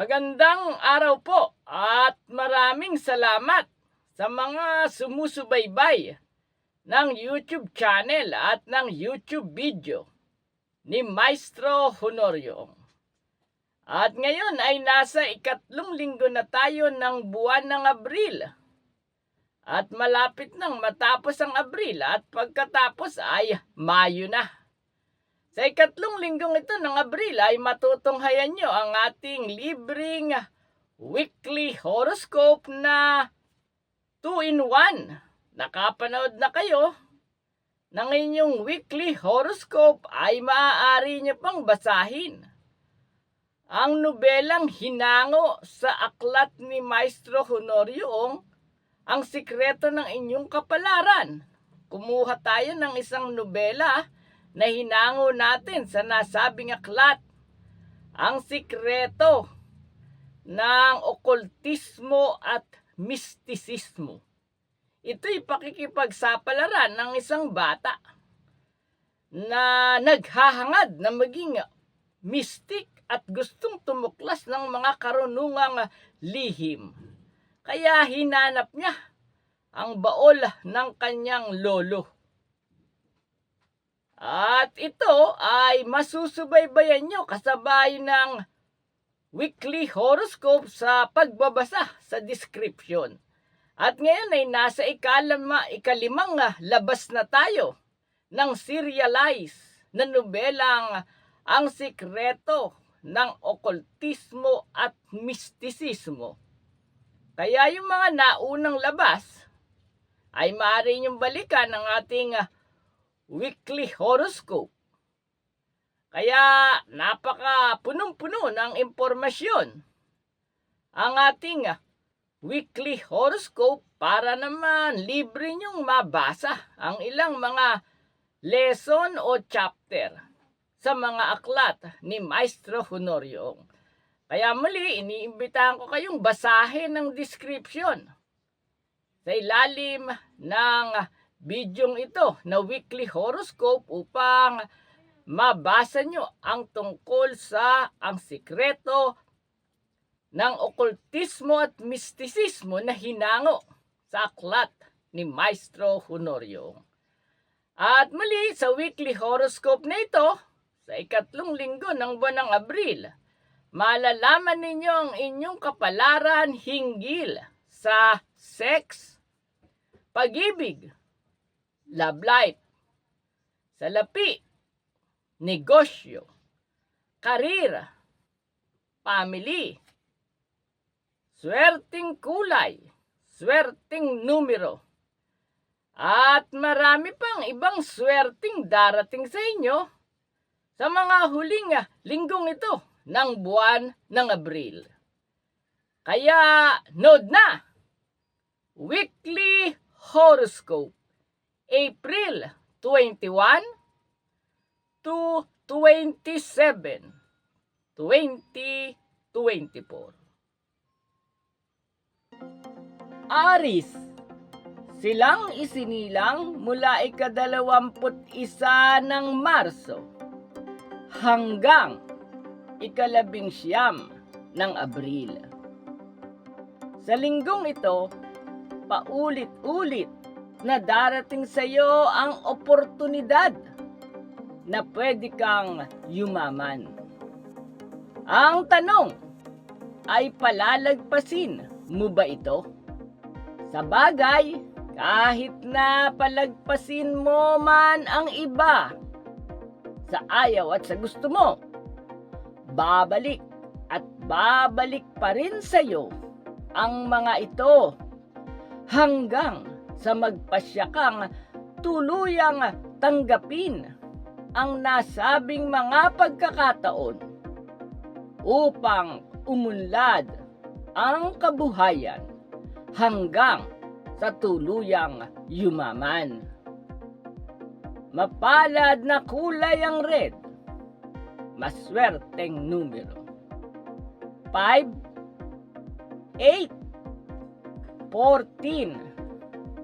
Magandang araw po at maraming salamat sa mga sumusubaybay ng YouTube channel at ng YouTube video ni Maestro Honorio. At ngayon ay nasa ikatlong linggo na tayo ng buwan ng Abril. At malapit nang matapos ang Abril at pagkatapos ay Mayo na. Sa ikatlong linggong ito ng Abril ay matutunghayan nyo ang ating libreng weekly horoscope na 2-in-1. Nakapanood na kayo ng inyong weekly horoscope ay maaari nyo pang basahin. Ang nobelang hinango sa aklat ni Maestro Honorio ang sikreto ng inyong kapalaran. Kumuha tayo ng isang nobela na hinango natin sa nasabing aklat. Ang sikreto ng okultismo at mistisismo. Ito'y pakikipagsapalaran ng isang bata na naghahangad na maging mystic at gustong tumuklas ng mga karunungang lihim. Kaya hinanap niya ang baol ng kanyang lolo. At ito ay masusubaybayan nyo kasabay ng weekly horoscope sa pagbabasa sa description. At ngayon ay nasa ikalama, ikalimang labas na tayo ng serialize na nobelang Ang Sikreto ng Okultismo at Mistisismo. Kaya yung mga naunang labas ay maaari niyong balikan ng ating weekly horoscope. Kaya napaka punong-puno ng impormasyon ang ating weekly horoscope para naman libre niyong mabasa ang ilang mga lesson o chapter sa mga aklat ni Maestro Honorio. Kaya muli, iniimbitahan ko kayong basahin ng description sa ilalim ng bidyong ito na weekly horoscope upang mabasa nyo ang tungkol sa ang sikreto ng okultismo at mistisismo na hinango sa aklat ni Maestro Honorio. At muli sa weekly horoscope na ito, sa ikatlong linggo ng buwan ng Abril, malalaman ninyo ang inyong kapalaran hinggil sa sex, pag-ibig, love life, salapi, negosyo, karir, family, swerting kulay, swerting numero, at marami pang ibang swerting darating sa inyo sa mga huling linggong ito ng buwan ng Abril. Kaya nood na! Weekly Horoscope April 21 to 27 2024 Aris Silang isinilang mula ikadalawamput isa ng Marso hanggang ikalabing siyam ng Abril. Sa linggong ito, paulit-ulit na darating sa iyo ang oportunidad na pwede kang yumaman. Ang tanong ay palalagpasin mo ba ito? Sa bagay, kahit na palagpasin mo man ang iba sa ayaw at sa gusto mo, babalik at babalik pa rin sa iyo ang mga ito hanggang sa magpasya kang tuluyang tanggapin ang nasabing mga pagkakataon upang umunlad ang kabuhayan hanggang sa tuluyang yumaman. Mapalad na kulay ang red, maswerteng numero. 5, 8, 14,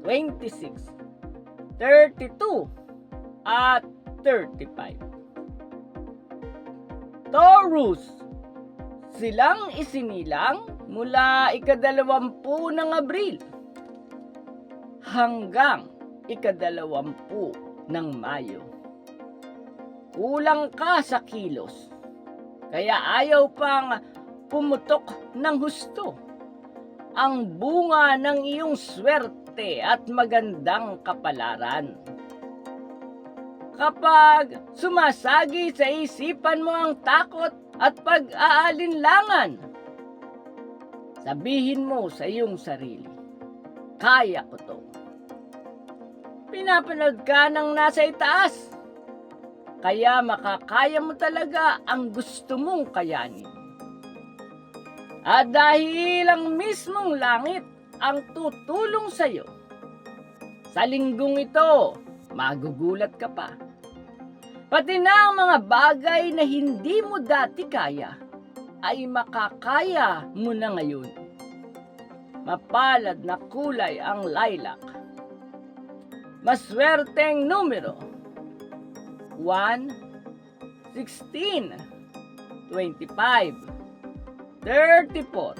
26, 32, at 35. Taurus, silang isinilang mula ikadalawampu ng Abril hanggang ikadalawampu ng Mayo. Kulang ka sa kilos, kaya ayaw pang pumutok ng husto ang bunga ng iyong swerte at magandang kapalaran. Kapag sumasagi sa isipan mo ang takot at pag-aalinlangan, sabihin mo sa iyong sarili, kaya ko to. Pinapanood ka ng nasa itaas, kaya makakaya mo talaga ang gusto mong kayanin. At dahil ang mismong langit ang tutulong sa iyo, sa linggong ito, magugulat ka pa. Pati na ang mga bagay na hindi mo dati kaya, ay makakaya mo na ngayon. Mapalad na kulay ang lilac. Maswerteng numero. 1, 16, 25, 34,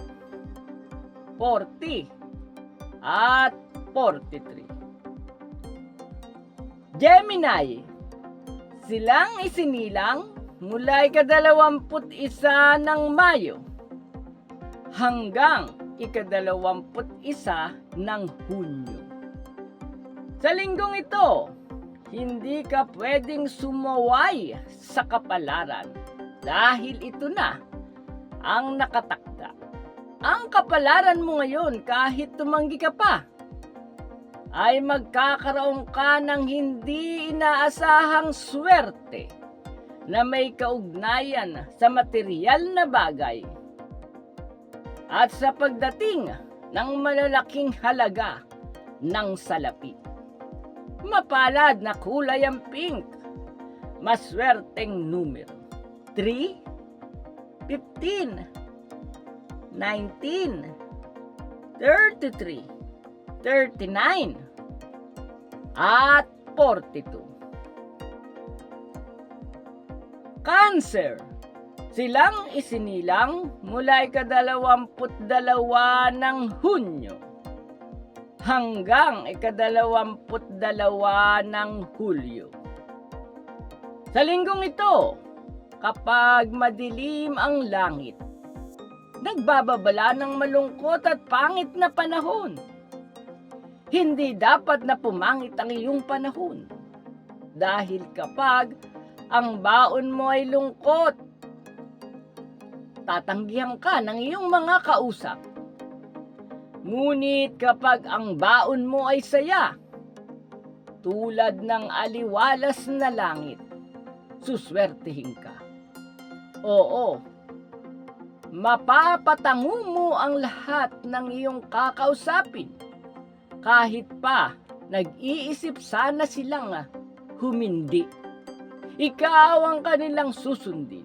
40, at 43. Gemini, silang isinilang mula ikadalawamput isa ng Mayo hanggang ikadalawamput isa ng Hunyo. Sa linggong ito, hindi ka pwedeng sumaway sa kapalaran dahil ito na ang nakatakda. Ang kapalaran mo ngayon kahit tumanggi ka pa ay magkakaroon ka ng hindi inaasahang swerte na may kaugnayan sa material na bagay at sa pagdating ng malalaking halaga ng salapi. Mapalad na kulay ang pink, maswerteng numero. 3, 15, 19, 33, 39, at 42. Cancer. Silang isinilang mula ikadalawamput dalawa ng Hunyo hanggang ikadalawamput dalawa ng Hulyo. Sa linggong ito, kapag madilim ang langit, nagbababala ng malungkot at pangit na panahon. Hindi dapat na pumangit ang iyong panahon. Dahil kapag ang baon mo ay lungkot, tatanggihan ka ng iyong mga kausap. Ngunit kapag ang baon mo ay saya, tulad ng aliwalas na langit, suswertihin ka. Oo, mapapatango mo ang lahat ng iyong kakausapin kahit pa nag-iisip sana silang humindi. Ikaw ang kanilang susundin.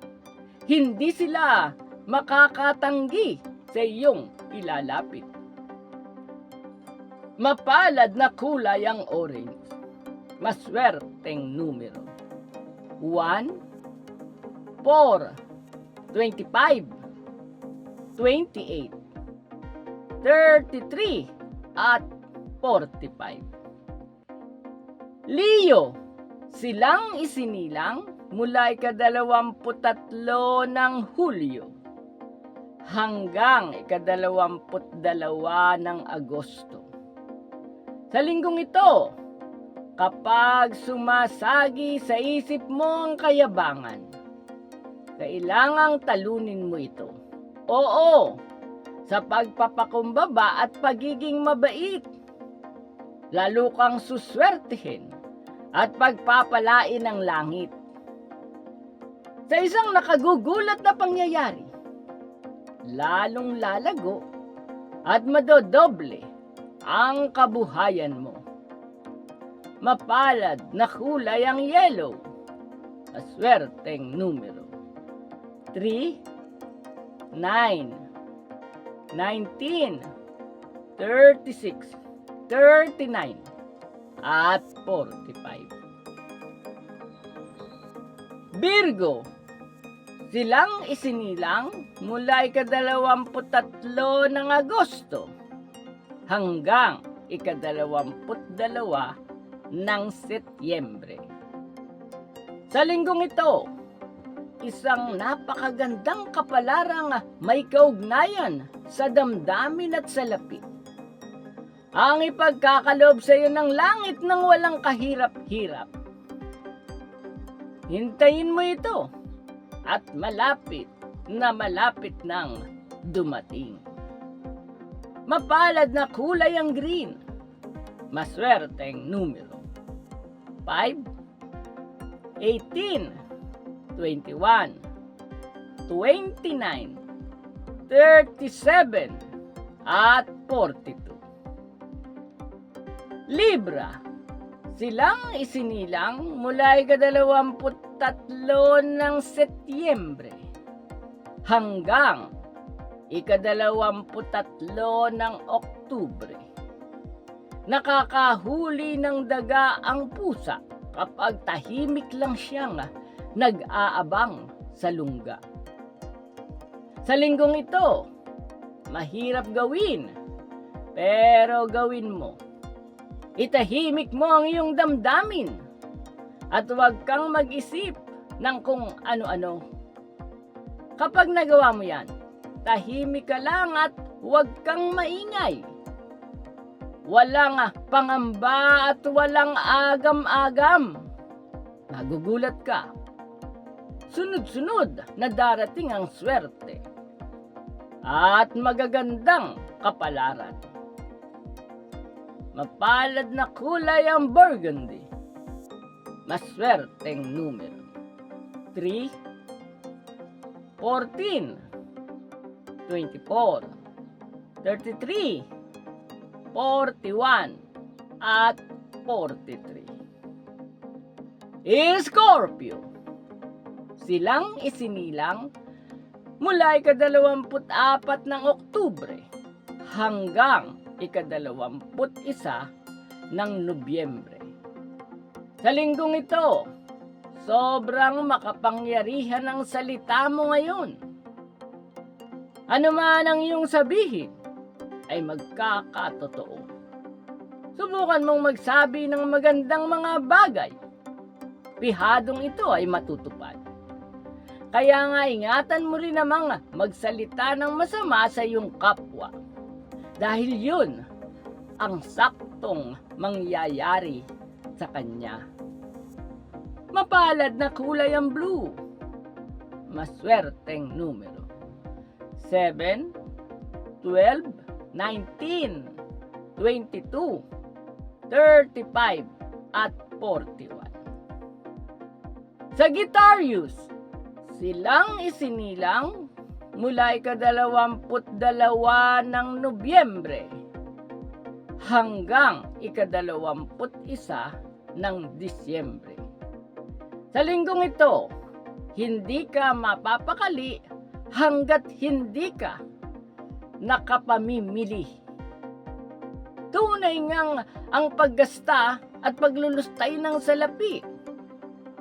Hindi sila makakatanggi sa iyong ilalapit. Mapalad na kulay ang orange. Maswerteng numero. 1, 4, 25, 28, 33, at 45. Leo, silang isinilang mula ikadalawamput tatlo ng Hulyo hanggang ikadalawamput dalawa ng Agosto. Sa linggong ito, kapag sumasagi sa isip mo ang kayabangan, kailangang talunin mo ito. Oo, sa pagpapakumbaba at pagiging mabait. Lalo kang suswertihin at pagpapalain ng langit. Sa isang nakagugulat na pangyayari, lalong lalago at madodoble ang kabuhayan mo. Mapalad na kulay ang yellow, aswerteng numero. 3, 9, 19, 36, 39, at 45. Virgo, Silang isinilang mula ikadalawamputatlo ng Agosto hanggang ikadalawamputdalawa ng Setyembre. Sa linggong ito, isang napakagandang kapalarang may kaugnayan sa damdamin at sa lapi. Ang ipagkakaloob sa iyo ng langit ng walang kahirap-hirap. Hintayin mo ito at malapit na malapit nang dumating. Mapalad na kulay ang green. Maswerteng numero. 5, 18, 21, 29, 37, at 42. Libra, silang isinilang mula ikadalawamput tatlo ng Setyembre hanggang ikadalawamput tatlo ng Oktubre. Nakakahuli ng daga ang pusa kapag tahimik lang siyang nag-aabang sa lungga. Sa linggong ito, mahirap gawin, pero gawin mo. Itahimik mo ang iyong damdamin at huwag kang mag-isip ng kung ano-ano. Kapag nagawa mo yan, tahimik ka lang at huwag kang maingay. Walang pangamba at walang agam-agam. Magugulat ka. Sunod-sunod na darating ang swerte at magagandang kapalaran. Mapalad na kulay ang burgundy. Maswerteng numero. 3, 14, 24, 33, 41, at 43. Scorpio. Silang isinilang mula ikadalawamput apat ng Oktubre hanggang ikadalawamput isa ng Nobyembre. Sa linggong ito, sobrang makapangyarihan ang salita mo ngayon. Ano man ang iyong sabihin, ay magkakatotoo. Subukan mong magsabi ng magandang mga bagay. Pihadong ito ay matutupad. Kaya nga ingatan mo rin namang magsalita ng masama sa iyong kapwa. Dahil yun ang saktong mangyayari sa kanya. Mapalad na kulay ang blue. Maswerteng numero. 7, 12, 19, 22, 35, at 41. Sagittarius, silang isinilang mula ikadalawamput dalawa ng Nobyembre hanggang ikadalawamput isa ng Disyembre. Sa linggong ito, hindi ka mapapakali hanggat hindi ka nakapamimili. Tunay ngang ang paggasta at paglulustay ng salapi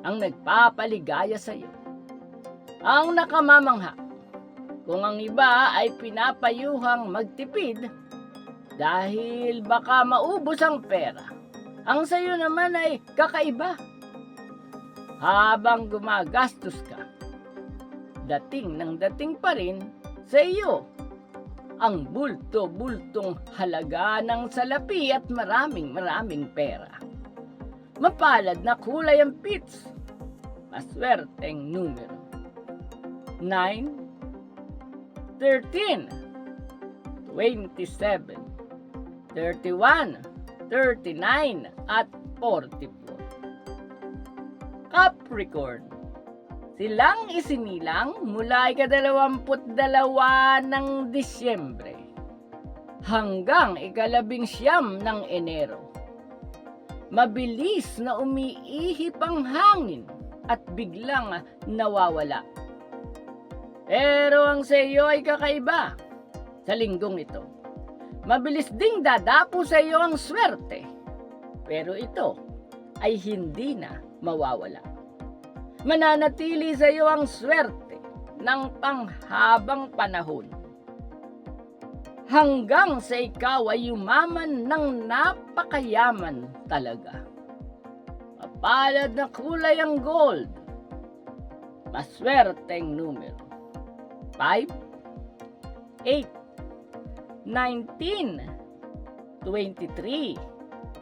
ang nagpapaligaya sa iyo. Ang nakamamangha kung ang iba ay pinapayuhang magtipid dahil baka maubos ang pera. Ang sayo naman ay kakaiba. Habang gumagastos ka, dating ng dating pa rin sa iyo ang bulto-bultong halaga ng salapi at maraming maraming pera. Mapalad na kulay ang pits. Maswerteng numero. 9, 13, 27, 31, 39, at 44. Capricorn. Silang isinilang mula ikadalawamput dalawa ng Disyembre hanggang ikalabing siyam ng Enero. Mabilis na umiihip ang hangin at biglang nawawala. Pero ang sa iyo ay kakaiba sa linggong ito. Mabilis ding dadapo sa iyo ang swerte. Pero ito ay hindi na mawawala. Mananatili sa iyo ang swerte ng panghabang panahon. Hanggang sa ikaw ay yumaman ng napakayaman talaga. Mapalad na kulay ang gold. Maswerteng numero. 5, 8, 19, 23,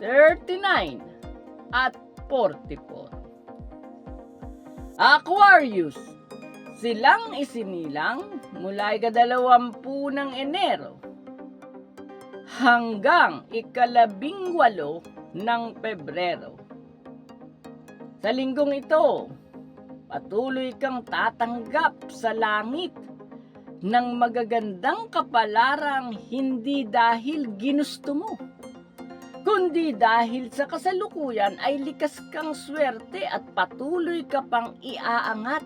39, at 44. Aquarius, silang isinilang mula ikadalawampu ng Enero hanggang ikalabing walo ng Pebrero. Sa linggong ito, patuloy kang tatanggap sa langit ng magagandang kapalarang hindi dahil ginusto mo kundi dahil sa kasalukuyan ay likas kang swerte at patuloy ka pang iaangat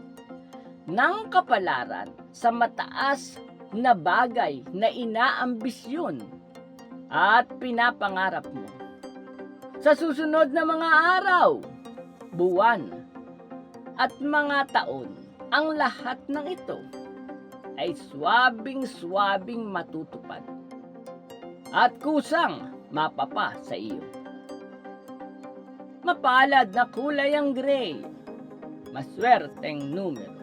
ng kapalaran sa mataas na bagay na inaambisyon at pinapangarap mo. Sa susunod na mga araw, buwan, at mga taon, ang lahat ng ito ay swabing-swabing matutupad at kusang mapapa sa iyo. Mapalad na kulay ang gray. Maswerteng numero.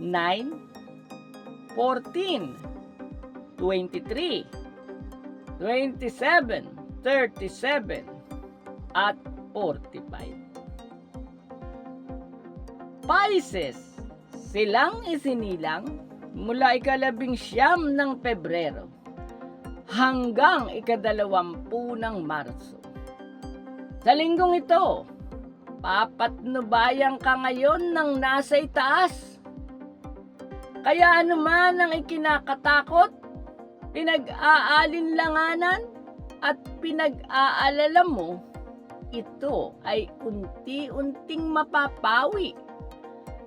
9, 14, 23, 27, 37, at 45. Pisces, silang isinilang mula ikalabing siyam ng Pebrero hanggang ikadalawampu ng Marso. Sa linggong ito, papatnubayan ka ngayon ng nasa itaas. Kaya anuman ang ikinakatakot, pinag-aalinlanganan at pinag-aalala mo, ito ay unti-unting mapapawi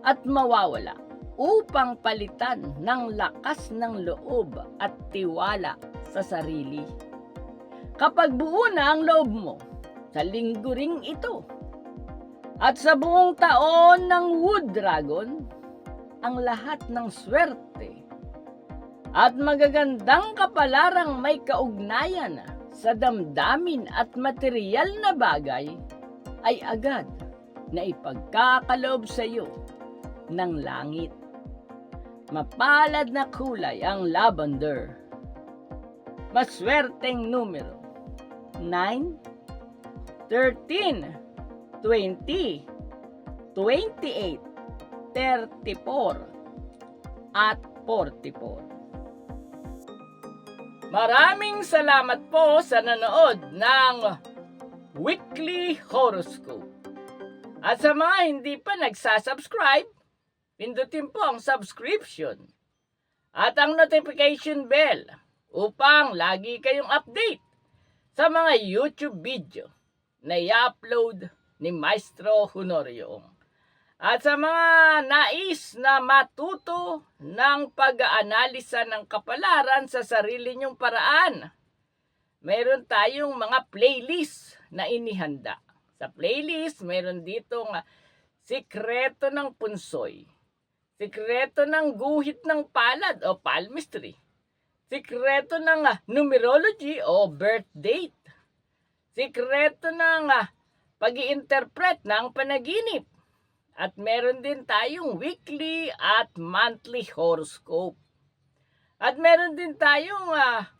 at mawawala upang palitan ng lakas ng loob at tiwala sa sarili. Kapag buo na ang loob mo sa linggo ring ito at sa buong taon ng Wood Dragon, ang lahat ng swerte at magagandang kapalarang may kaugnayan sa damdamin at material na bagay ay agad na ipagkakaloob sa iyo ng langit. Mapalad na kulay ang lavender. Maswerteng numero 9, 13, 20, 28, 34, at 44. Maraming salamat po sa nanood ng Weekly Horoscope. At sa mga hindi pa nagsasubscribe, pindutin po ang subscription at ang notification bell upang lagi kayong update sa mga YouTube video na i-upload ni Maestro Honorio. At sa mga nais na matuto ng pag-aanalisa ng kapalaran sa sarili niyong paraan, mayroon tayong mga playlist na inihanda. Sa playlist, mayroon ditong ah, Sikreto ng Punsoy, Sikreto ng Guhit ng Palad o Palmistry, Sikreto ng ah, Numerology o Birth Date, Sikreto ng ah, pag interpret ng panaginip, at meron din tayong weekly at monthly horoscope. At meron din tayong ah,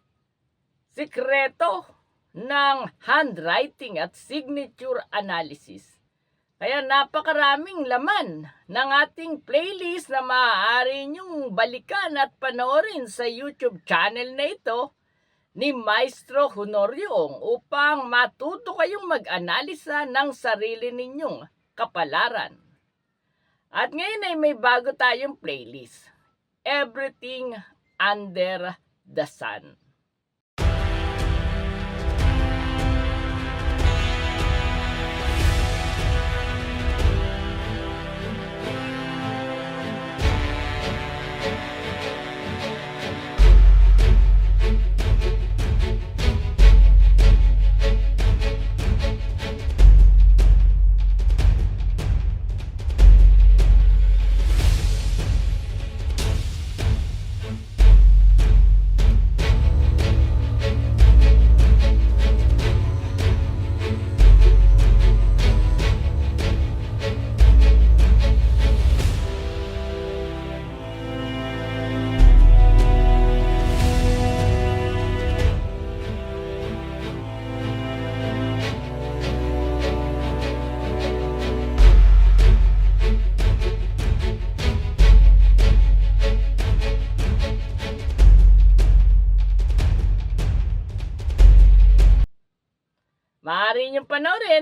sikreto ng handwriting at signature analysis. Kaya napakaraming laman ng ating playlist na maaari niyong balikan at panoorin sa YouTube channel na ito ni Maestro Honorio upang matuto kayong mag-analisa ng sarili ninyong kapalaran. At ngayon ay may bago tayong playlist. Everything Under the Sun.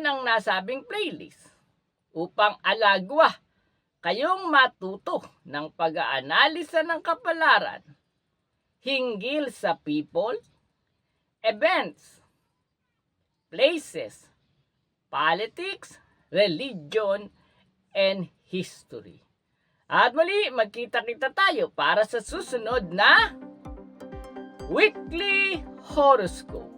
Ang nasabing playlist upang alagwa kayong matuto ng pag-aanalisa ng kapalaran hinggil sa people, events, places, politics, religion, and history. At muli, magkita-kita tayo para sa susunod na Weekly Horoscope.